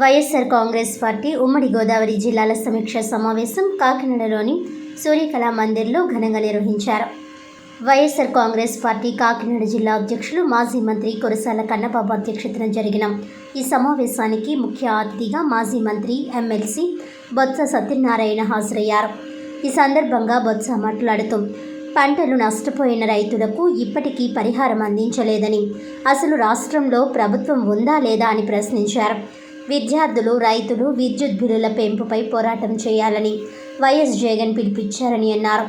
YSR Congress party ఉమ్మడి గోదావరి జిల్లాల సమీక్ష సమావేశం కాకినాడలోని సూర్యకళా మందిర్లో ఘనంగా నిర్వహించారు. వైఎస్ఆర్ కాంగ్రెస్ పార్టీ కాకినాడ జిల్లా అధ్యక్షులు మాజీ మంత్రి కురసాల కన్నబాబు అధ్యక్షతన జరిగిన ఈ సమావేశానికి ముఖ్య అతిథిగా మాజీ మంత్రి ఎమ్మెల్సీ బొత్స సత్యనారాయణ హాజరయ్యారు. ఈ సందర్భంగా బొత్స మాట్లాడుతూ పంటలు నష్టపోయిన రైతులకు ఇప్పటికీ పరిహారం అందించలేదని అసలు రాష్ట్రంలో ప్రభుత్వం ఉందా లేదా అని ప్రశ్నించారు. విద్యార్థులు రైతులు విద్యుత్ బిల్లుల పెంపుపై పోరాటం చేయాలని వైఎస్ జగన్ పిలిపించారని అన్నారు.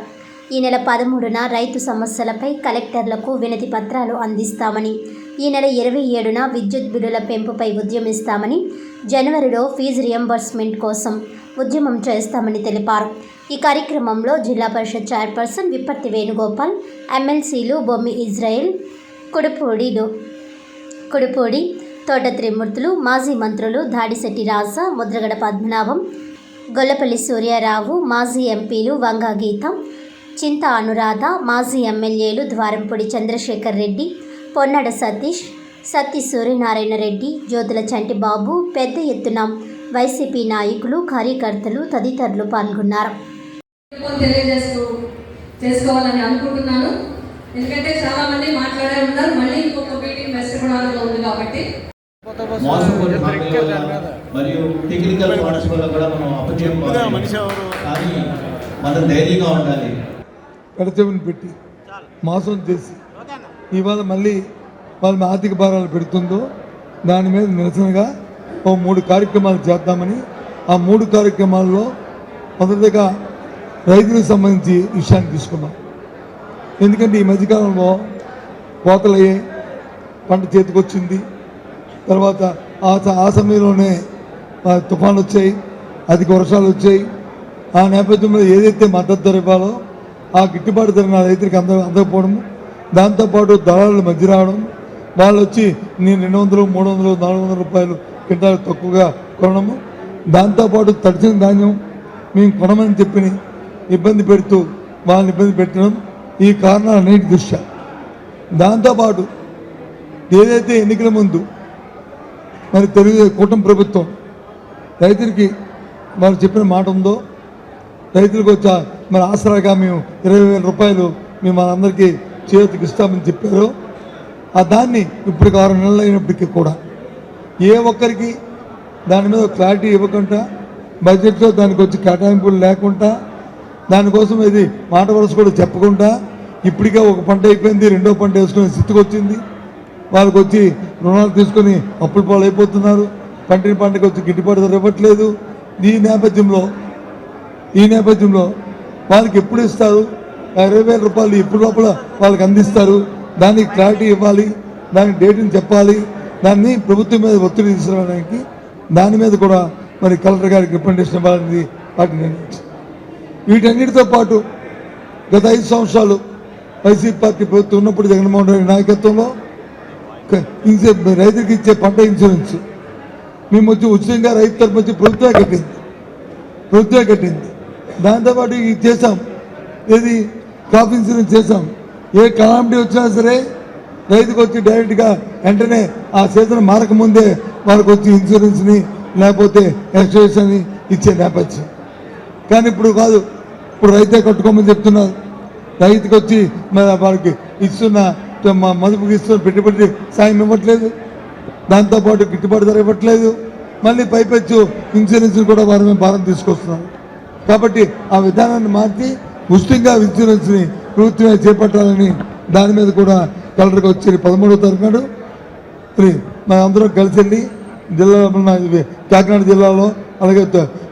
ఈ నెల పదమూడున రైతు సమస్యలపై కలెక్టర్లకు వినతి పత్రాలు అందిస్తామని ఈ నెల ఇరవై ఏడున విద్యుత్ బిల్లుల పెంపుపై ఉద్యమిస్తామని జనవరిలో ఫీజు రియంబర్స్మెంట్ కోసం ఉద్యమం చేస్తామని తెలిపారు. ఈ కార్యక్రమంలో జిల్లా పరిషత్ చైర్పర్సన్ విప్పర్తి వేణుగోపాల్ ఎమ్మెల్సీలు బొమ్మి ఇజ్రాయెల్ కుడుపూడిలు కుడుపూడి తోట త్రిమూర్తులు మాజీ మంత్రులు దాడిశెట్టి రాజా ముద్రగడ పద్మనాభం గొల్లపల్లి సూర్యారావు మాజీ ఎంపీలు వంగా గీతం చింత అనురాధ మాజీ ఎమ్మెల్యేలు ద్వారంపూడి చంద్రశేఖర్ రెడ్డి పొన్నడ సతీష్ సత్తి సూర్యనారాయణ రెడ్డి జ్యోతుల చంటిబాబు పెద్ద ఎత్తున వైసీపీ నాయకులు కార్యకర్తలు తదితరులు పాల్గొన్నారు. చేసుకోవాలని అనుకుంటున్నాను. ఎందుకంటే చాలా మంది మాట్లాడే ఉన్నారు. మళ్ళీ ఇంకొక మీటింగ్ వెస్ట్ గోదావరిలో ఉంది కాబట్టి. మోసపోయిన మరియు టెక్నికల్ వల్ల కూడా మనం అపజయం కానీ మనం ధైర్యంగా ఉండాలి. పెడచెవిని పెట్టి మోసం చేసి ఇవాళ మళ్ళీ వాళ్ళ ఆర్థిక భారాలు పెడుతుందో దాని మీద నిరసనగా ఓ మూడు కార్యక్రమాలు చేద్దామని ఆ మూడు కార్యక్రమాల్లో మొదటిగా రైతులకు సంబంధించి విషయాన్ని తీసుకున్నాం. ఎందుకంటే ఈ మధ్యకాలంలో కోతలయ్యాయి పంట చేతికొచ్చింది. తర్వాత ఆ ఆ సమయంలోనే తుఫాన్లు వచ్చాయి అధిక వర్షాలు వచ్చాయి. ఆ నేపథ్యంలో ఏదైతే మద్దతు ధర ఇవ్వాలో ఆ గిట్టుబాటు ధర నా రైతులకు అంద అందకపోవడం దాంతోపాటు దళాలు మధ్య రావడం వాళ్ళు వచ్చి నేను రెండు వందలు మూడు వందలు నాలుగు వందల రూపాయలు కింటాలు తక్కువగా కొనడము దాంతోపాటు తడిచిన ధాన్యం మేము కొనమని చెప్పి ఇబ్బంది పెడుతూ వాళ్ళని ఇబ్బంది పెట్టడం ఈ కారణాలన్నిటి దృష్ట్యా. దాంతోపాటు ఏదైతే ఎన్నికల ముందు మరి తెలుగు కూటమి ప్రభుత్వం రైతులకి వారు చెప్పిన మాట ఉందో రైతులకు వచ్చా మరి ఆసరాగా మేము ఇరవై వేల రూపాయలు మేము మనందరికీ చేతికి ఇస్తామని చెప్పారు. ఆ దాన్ని ఇప్పటికి ఆరు నెలలు అయినప్పటికీ కూడా ఏ ఒక్కరికి దాని మీద క్లారిటీ ఇవ్వకుండా బడ్జెట్లో దానికి వచ్చి కేటాయింపులు లేకుండా దానికోసం ఇది మాట వరుస కూడా చెప్పకుండా ఇప్పటికే ఒక పంట అయిపోయింది రెండో పంట వేసుకునే స్థితికి వచ్చింది. వాళ్ళకి వచ్చి రుణాలు తీసుకొని అప్పుల పాలైపోతున్నారు. అయిపోతున్నారు పంటకు వచ్చి గిట్టుబాటు ధర ఇవ్వట్లేదు. ఈ నేపథ్యంలో ఈ నేపథ్యంలో వాళ్ళకి ఎప్పుడు ఇస్తారు? ఇరవై వేల రూపాయలు ఎప్పుడు లోపల వాళ్ళకి అందిస్తారు. దానికి క్లారిటీ ఇవ్వాలి. దానికి డేట్ని చెప్పాలి. దాన్ని ప్రభుత్వం మీద ఒత్తిడి తీసుకురావడానికి దాని మీద కూడా మరి కలెక్టర్ గారికి రిప్రజెంటేషన్ ఇవ్వాలనేది వాటిని వీటన్నిటితో పాటు గత ఐదు సంవత్సరాలు వైసీపీ పార్టీ ప్రభుత్వం ఉన్నప్పుడు జగన్మోహన్ రెడ్డి నాయకత్వంలో ఇన్సూరెన్స్ రైతులకు రైతుకి ఇచ్చే పంట ఇన్సూరెన్స్. మేము వచ్చి ఉచితంగా రైతు తరపు వచ్చి ప్రభుత్వమే కట్టింది. ప్రభుత్వమే కట్టింది. దాంతోపాటు ఇది చేసాం ఏది? క్రాప్ ఇన్సూరెన్స్ చేసాం ఏ కలామిటీ వచ్చినా సరే రైతుకు వచ్చి డైరెక్ట్గా వెంటనే ఆ సీజన్ మారకముందే వారికి వచ్చి ఇన్సూరెన్స్ని లేకపోతే ఎక్స్టేషన్ని ఇచ్చే నేపథ్యం. కానీ ఇప్పుడు కాదు. ఇప్పుడు రైతే కట్టుకోమని చెప్తున్నారు. రైతుకు వచ్చి మరి వాళ్ళకి ఇస్తున్న మదుపుకి ఇస్తున్న పెట్టుబడి సాయం ఇవ్వట్లేదు. దాంతోపాటు గిట్టుబాటు ధర ఇవ్వట్లేదు. మళ్ళీ పైపెచ్చు ఇన్సూరెన్స్ కూడా వారి మేము భారం తీసుకొస్తున్నారు కాబట్టి ఆ విధానాన్ని మార్చి ఉచితంగా ఇన్సూరెన్స్ని ప్రభుత్వమే చేపట్టాలని దాని మీద కూడా కలెక్టర్కి వచ్చి పదమూడవ తారీఖు నాడు మరి అందరం కలిసి వెళ్ళి జిల్లాలో ఉన్న కాకినాడ జిల్లాలో అలాగే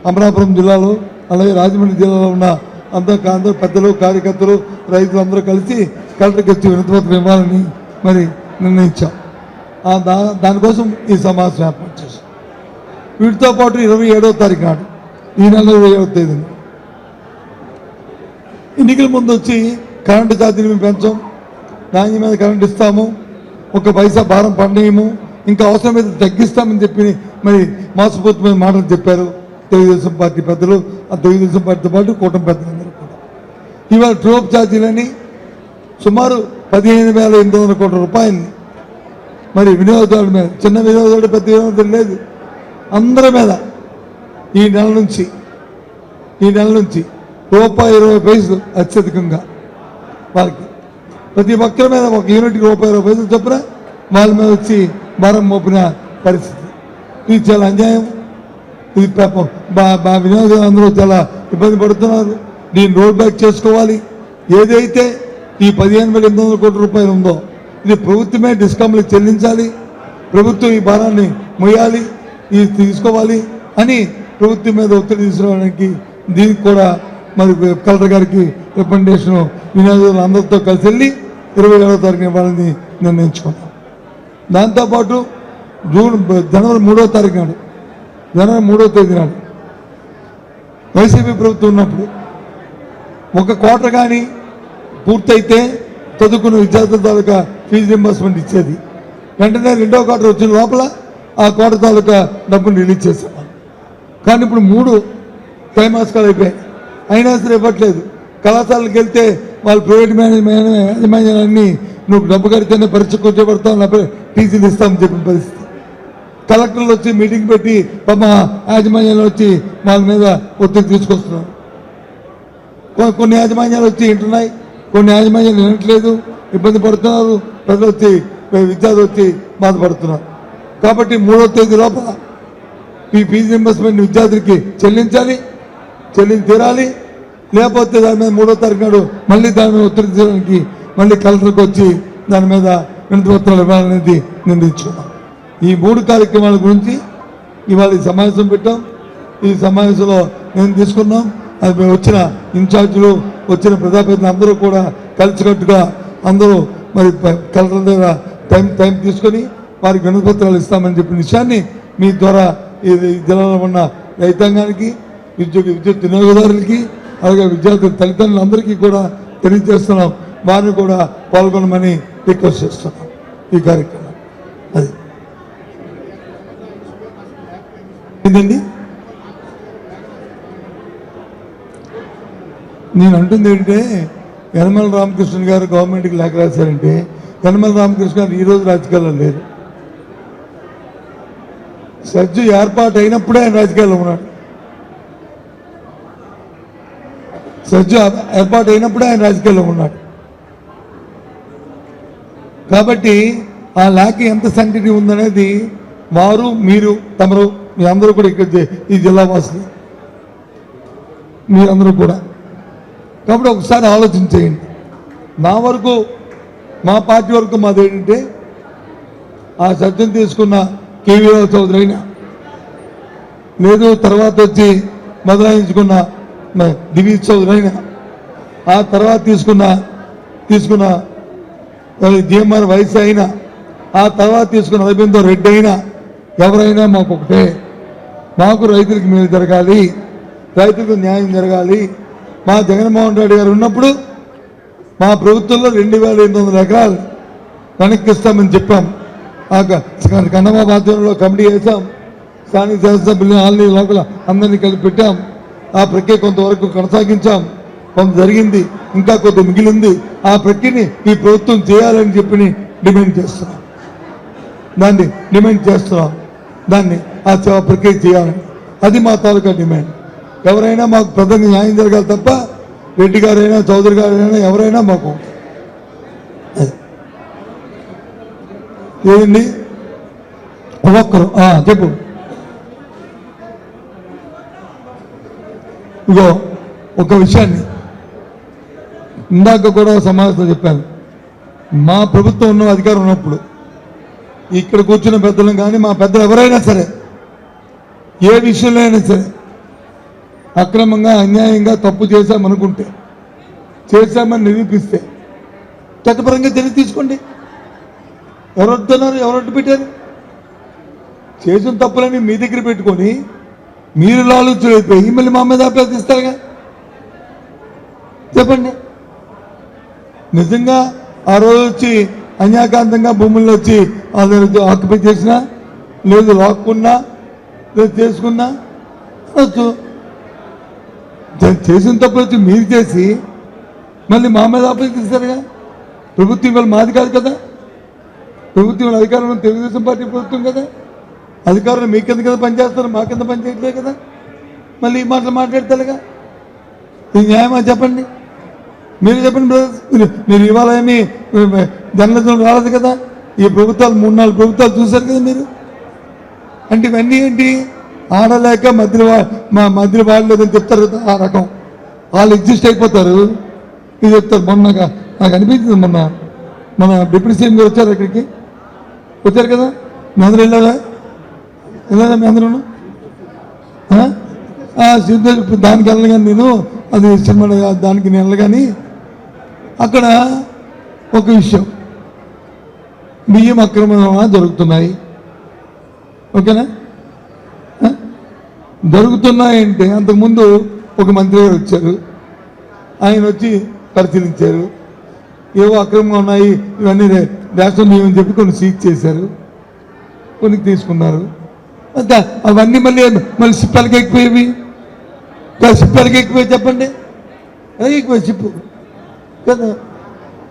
అమరాపురం జిల్లాలో అలాగే రాజమండ్రి జిల్లాలో ఉన్న అందరూ అందరూ పెద్దలు కార్యకర్తలు రైతులు అందరూ కలిసి కలెక్టర్కి వచ్చి వినతిపత్రం ఇవ్వాలని మరి నిర్ణయించాం. దా దానికోసం ఈ సమావేశం ఏర్పాటు చేశాం. వీటితో పాటు ఇరవై ఏడవ తారీఖు నాడు ఈ నెల ఇరవై ఏడవ తేదీన. ఎన్నికల ముందు వచ్చి కరెంటు ఛార్జీలు మేము పెంచాం. దాని మీద కరెంట్ ఇస్తాము. ఒక పైసా భారం పండేయము. ఇంకా అవసరమైతే తగ్గిస్తామని చెప్పి మరి మోసపూర్తమైన మాటలు చెప్పారు తెలుగుదేశం పార్టీ పెద్దలు. ఆ తెలుగుదేశం పార్టీతో పాటు కూటమి పెద్దలందరూ కూడా. ఇవాళ ట్రోప్ ఛార్జీలని సుమారు పదిహేను వేల ఎనిమిది వందల కోట్ల రూపాయలని మరి వినియోగదారుల మీద చిన్న వినియోగదారుడు పెద్ద వినియోగదారుడు లేదు. అందరి మీద ఈ నెల నుంచి ఈ నెల నుంచి రూపాయి ఇరవై పైసలు అత్యధికంగా వాళ్ళకి. ప్రతి ఒక్కరి మీద ఒక యూనిట్కి రూపాయి ఇరవై పైసలు చొప్పున వాళ్ళ మీద వచ్చి భారం మోపిన పరిస్థితి. ఇది చాలా అన్యాయం. ఇది పాపం బా బా వినియోగదారులు అందరూ చాలా ఇబ్బంది పడుతున్నారు. దీన్ని రోల్ బ్యాక్ చేసుకోవాలి. ఏదైతే ఈ పదిహేను వేల ఎనిమిది వందల కోట్ల రూపాయలు ఉందో. ఇది ప్రభుత్వమే డిస్కౌంట్లకు చెల్లించాలి. ప్రభుత్వం ఈ భారాన్ని మొయ్యాలి ఇది తీసుకోవాలి అని ప్రభుత్వం మీద ఒత్తిడి తీసుకోవడానికి దీనికి కూడా మరి కలెక్టర్ గారికి రికమెండేషన్ వినియోగదారులు అందరితో కలిసి వెళ్ళి ఇరవై ఏడవ తారీఖున ఇవ్వాలని నిర్ణయించుకున్నాం. దాంతోపాటు జూన్ జనవరి మూడో తారీఖు నాడు జనవరి మూడో తేదీ నాడు వైసీపీ ప్రభుత్వం ఉన్నప్పుడు ఒక కోట కానీ పూర్తయితే చదువుకున్న విద్యార్థుల తాలూకా ఫీజు రింబర్స్మెంట్ ఇచ్చేది. వెంటనే రెండో క్వార్టర్ వచ్చిన లోపల ఆ క్వార్టర్ తాలూకా డబ్బును రిలీజ్ చేసేవాళ్ళు కానీ ఇప్పుడు మూడు త్రైమాసికాలు అయిపోయాయి. అయినా సరే ఇవ్వట్లేదు. కళాశాలకు వెళ్తే వాళ్ళు ప్రైవేట్ మేనేజ్మెంట్ యాజమాన్యాలన్నీ నువ్వు డబ్బు కడితేనే పరీక్ష కూర్చోబెడతావు లేకపోతే టీసీలు ఇస్తామని చెప్పిన పరిస్థితి. కలెక్టర్లు వచ్చి మీటింగ్ పెట్టి మా యాజమాన్యాలు వచ్చి వాళ్ళ మీద ఒత్తిడి తీసుకొస్తున్నారు. కొన్ని యాజమాన్యాలు వచ్చి వింటున్నాయి కొన్ని యాజమాన్యాలు వినట్లేదు ఇబ్బంది పడుతున్నారు. ప్రజలు వచ్చి విద్యార్థులు వచ్చి బాధపడుతున్నారు కాబట్టి మూడో తేదీ లోపల ఈ ఫీజు రింబర్స్మెంట్ విద్యార్థులకి చెల్లించాలి చెల్లించి తీరాలి. లేకపోతే దాని మీద మూడో తారీఖు నాడు మళ్ళీ దాని మీద ఒత్తిడి తీయడానికి మళ్ళీ కలెక్టర్కి వచ్చి దాని మీద వినతి పత్రాలు ఇవ్వాలనేది నిర్ణయించుకున్నాం. ఈ మూడు కార్యక్రమాల గురించి ఇవాళ సమావేశం పెట్టాం. ఈ సమావేశంలో నేను తీసుకున్నాం. మేము వచ్చిన ఇన్ఛార్జీలు వచ్చిన ప్రజాప్రతిని అందరూ కూడా కలిసికట్టుగా అందరూ మరి కలెక్టర్ దగ్గర టైం టైం తీసుకొని వారికి వినతిపత్రాలు ఇస్తామని చెప్పిన విషయాన్ని మీ ద్వారా ఈ ఈ జిల్లాలో ఉన్న రైతాంగానికి విద్యుత్ విద్యుత్ వినియోగదారులకి అలాగే విద్యార్థుల తల్లిదండ్రులందరికీ కూడా తెలియజేస్తున్నాం. వారిని కూడా పాల్గొనమని రిక్వెస్ట్ చేస్తున్నాం ఈ కార్యక్రమం. అది. ఏంటండి? నేను అంటుంది ఏంటంటే యనమల రామకృష్ణ గారు గవర్నమెంట్కి లేఖ రాశారంటే యనమల రామకృష్ణ గారు ఈరోజు రాజకీయాల్లో లేరు. సజ్జు ఏర్పాటు అయినప్పుడే ఆయన రాజకీయాల్లో ఉన్నాడు. సజ్జు ఏర్పాటు అయినప్పుడే ఆయన రాజకీయాల్లో ఉన్నాడు. కాబట్టి ఆ లేఖ ఎంత సంకటి ఉందనేది వారు మీరు తమరు మీ అందరూ కూడా ఇక్కడ ఈ జిల్లా వాసులు. మీరందరూ కూడా. కాబట్టి ఒకసారి ఆలోచన చేయండి నా వరకు మా పార్టీ వరకు మాది ఏంటంటే ఆ సత్యం తీసుకున్న కేవీరావు చౌదరి అయినా లేదు తర్వాత వచ్చి మొదలాయించుకున్న మ- దివీజ్ చౌదరి అయినా ఆ తర్వాత తీసుకున్న తీసుకున్న జిఎంఆర్ వయసు అయినా ఆ తర్వాత తీసుకున్న రవీందర్ రెడ్డి అయినా ఎవరైనా మాకు ఒకటే మాకు రైతులకు మేలు జరగాలి రైతులకు న్యాయం జరగాలి మా జగన్మోహన్ రెడ్డి గారు ఉన్నప్పుడు మా ప్రభుత్వంలో రెండు వేల ఎనిమిది వందల ఎకరాలు వెనక్కి ఇస్తామని చెప్పాం. ఆ క- బాధ్యంలో కమిటీ వేసాం స్థానిక శాసనసభ్యులు ఆల్ని లోపల అందరినీ కలిపి పెట్టాం. ఆ ప్రక్రియ కొంతవరకు కొనసాగించాం. కొంత జరిగింది ఇంకా కొంత మిగిలింది. ఆ ప్రక్రియని ఈ ప్రభుత్వం చేయాలని చెప్పి డిమాండ్ చేస్తున్నాం. దాన్ని డిమాండ్ చేస్తున్నాం. దాన్ని ఆ సేవ ప్రక్రియ చేయాలని. అది మా తాలూకా డిమాండ్. ఎవరైనా మాకు ప్రధాన న్యాయం జరగాలి తప్ప రెడ్డి గారైనా చౌదరి గారైనా ఎవరైనా మాకు. ఏంటి ఒక్కరు చెప్పు. ఇగో ఒక విషయాన్ని ఇందాక కూడా సమావేశం చెప్పాను. మా ప్రభుత్వం ఉన్న అధికారం ఉన్నప్పుడు ఇక్కడ కూర్చున్న పెద్దలు కానీ మా పెద్దలు ఎవరైనా సరే ఏ విషయంలో అయినా సరే అక్రమంగా అన్యాయంగా తప్పు చేశామనుకుంటే చేశామని నిరూపిస్తే చట్టపరంగా చర్య తీసుకోండి. ఎవరు వస్తున్నారు ఎవరు పెట్టారు? చేసిన తప్పులని మీ దగ్గర పెట్టుకొని మీరు లాలుచులైపోయి మళ్ళీ మా మీద అభ్యర్థిస్తారుగా? చెప్పండి. నిజంగా ఆ రోజు వచ్చి అన్యాకాంతంగా భూముల్లో వచ్చి అందరు ఆక్యుపై చేసినా లేదు లాక్కున్నా లేదు చేసుకున్నా? అనొచ్చు చేసిన తప్పులు వచ్చి మీరు చేసి మళ్ళీ మా మీద అభ్యర్థిస్తారుగా ప్రభుత్వం ఇవాళ మాది కాదు కదా? ప్రభుత్వం అధికారంలో తెలుగుదేశం పార్టీ ప్రభుత్వం కదా? అధికారులు మీ కింద కదా పనిచేస్తారు మా కింద పనిచేయట్లే కదా? మళ్ళీ ఈ మాటలు మాట్లాడతారుగా? ఇది న్యాయమా చెప్పండి? మీరు చెప్పండి బ్రదర్స్ మీరు మీరు ఇవాళ ఏమి జర్నలిజం రాలేదు కదా? ఈ ప్రభుత్వాలు మూడు నాలుగు ప్రభుత్వాలు చూశారు కదా మీరు? అంటే ఇవన్నీ ఏంటి? ఆడలేక మధ్యలో మా మధ్యలో వాళ్ళు చెప్తారు కదా ఆ రకం. వాళ్ళు ఎగ్జిస్ట్ అయిపోతారు. ఇది చెప్తారు. మొన్నగా నాకు అనిపించింది మొన్న. మన డిప్యూటీ సీఎం గారు వచ్చారు ఇక్కడికి. వచ్చారు కదా? మీ అందరూ వెళ్ళారా? వెళ్ళారా మీ అందరూ సిద్ధ దానికి వెళ్ళగానే నేను అది సినిమా దానికి నేను వెళ్ళగాని అక్కడ ఒక విషయం. బియ్యం అక్రమంగా జరుగుతున్నాయి. ఓకేనా? దొరుకుతున్నాయంటే అంతకుముందు ఒక మంత్రి గారు వచ్చారు. ఆయన వచ్చి పరిశీలించారు. ఏవో అక్రమంగా ఉన్నాయి ఇవన్నీ రే- రేషన్ అని చెప్పి కొన్ని సీజ్ చేశారు. కొన్ని తీసుకున్నారు. అవన్నీ మళ్ళీ మళ్ళీ సిప్పాలకి ఎక్కిపోయేవి సిప్పాలకి ఎక్కిపోయి చెప్పండి. ఎక్కువ చెప్పు కదా?